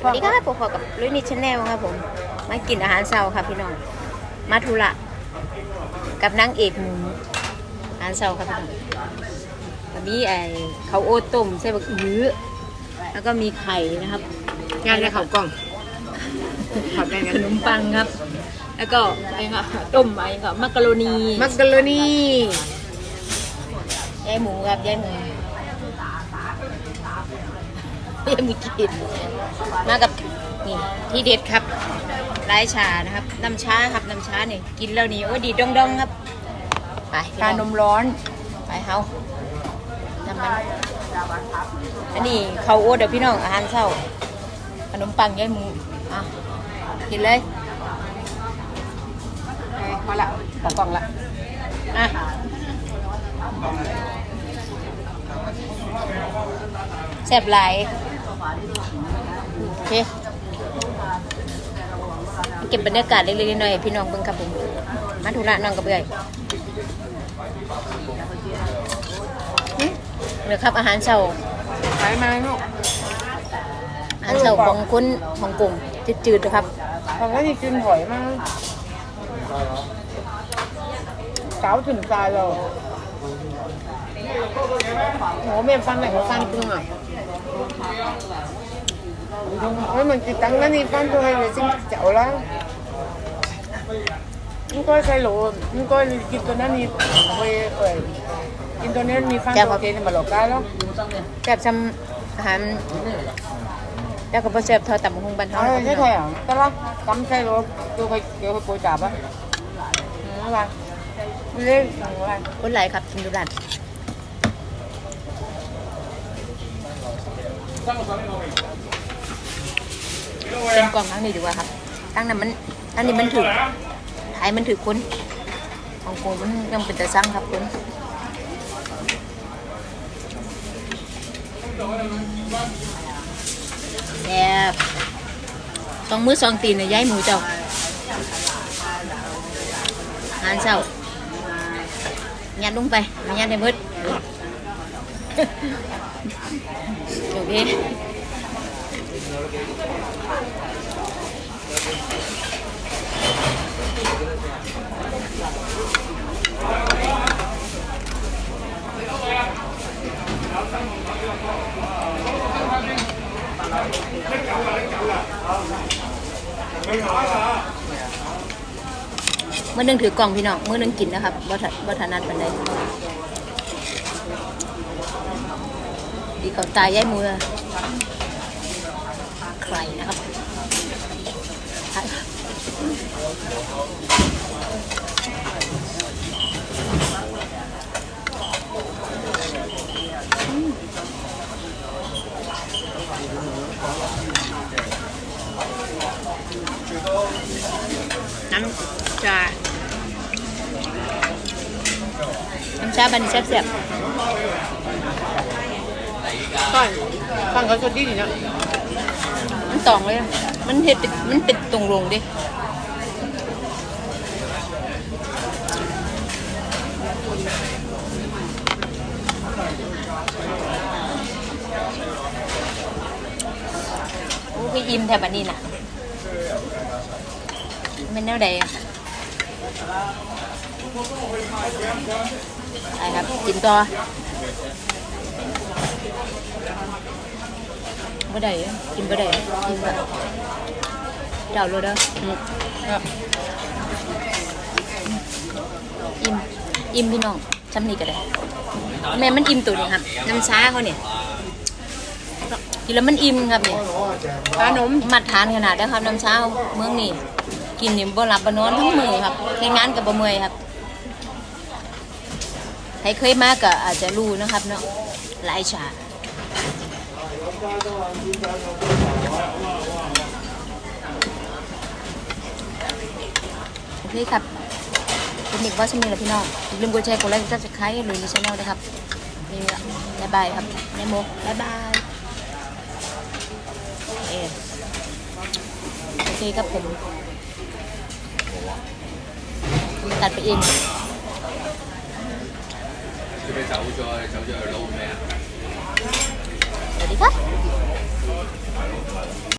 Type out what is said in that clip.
สวัสดีครับผมพบกับลุยนิชแนลครับผมมากินอาหารเช้าครับพี่น้อง มาทุระกับนางเอกหมูอาหารเช้าครับพี่น้องก็มีไอ้ข้าวโอ๊ตต้มใส่บักอื้อแล้วก็มีไข่นะครับงานในเขากล่องขอบใจขกันนมปังครับ แล้วก็ไอ้ค่ะต้มไอ้ค่ะมักกะโรนีมักกะโรนียายหมูครับยายหมู ยายหมูกิน มากับนี่ที่เด็ดครับไร้ชานะครับ น้ำชาครับ น้ำชาเนี่ยกินแล้วนี่โอ้ยดีดองดองๆครับ ไปพี่ชาน้องนมร้อน ไปเฮาน้ำมันอันนี้ข้าวโอ๊ตเดี๋ยวพี่น้องอาหารเช้าขนมปังยายหมูอะกินเลยพอละขอกล่องละอะแซ่บหลาย โอเคเก็บบรรยากาศเล็กๆน้อยๆให้พี่น้องเบิ่งครับผมมาธุระน้องกับเบื่อยหึเดี๋ยวครับอาหารเช้าขายมาลูกอาหารเช้าของคนฮ่องกงจืดๆนะครับทำให้นี่กินหอยมากเก้าถึงตายเราโหแม่ฟันไหนของฟันตึงอะ เฮ้ยมันติดตั้งนั่นนี่ฟันตัวอะไรจริงเจ๋วแล้วมันก็ใช่หรอมันก็กินตัวนั้นนี่เว้ยเอ้ยกินตัวนี้มีฟันตัวเจนมาหลอกได้แล้วแซ่บซ้ำอาหารแล้วก็บ่แซ่บเท่าตำบักหุ่งบ้านเฮาเอนะอครับใช่ไทยอะแต่ละกำใช่หรอตัวไปเกี่ยวกับโปรจับอะอะไรเล่นอะไรคนหลายครับกินดูร้าน เป็นกล่องทั้งนี้ดีกว่าครับตั้งนั้นมันอันนี้มันถือถ่ายมันถือคนของโกมันยังเป็นแต่สั่งครับคนแซ่บสองมือสองตีนเนี่ยย้ายหมูเจ้าอาหารเช้ายัดลงไปยัดในมืด โอเคมือหนึงถือกล่องพี่น้องมือหนึงกินนะครับบ่ทันบ่ถนัดปานใดีเขาตายย้ายมือใครนะครับน้ำชาน้ำชาบันแซ่บก่ อนฟังเขาสดดีดีนะมันตองเลยอะมันเห็ดเป็นมันเป็นตรงลงดิโอ้คืออิ่มแถบอันนี้นะมันเป็นแนวใดอะไปครับกินต่อ บ่ได้อะกินบ่ได้อะกินแบบเจ้าโลดเด้ออืมอิ่มอิ่มพี่น้องช้ำนี่ก็ได้แม่มันอิ่มตัวนี้ครับน้ำช้าเขาเนี่ยกินแล้วมันอิ่มครับเนี่ยขนมมาตรฐานขนาดนะครับน้ำเช้าเมืองนี่กินนี่บ่หลับบ่นอนทั้งมือครับในงานกับบ่เมื่อยครับใครเคยมาก็อาจจะรู้นะครับเนาะหลายชา โอเคครับเป็นอีกว่าชมีแล้วพี่น้องอย่าลืมกดแชร์กดไลค์กดซับสไครต์หรือช่องนะครับนี่บ๊ายบายครับแม่โมบ๊ายบายโอเคครับผมตัดไปเองคือเป็นสาวจอยสาวจอยลงไหมอะ บ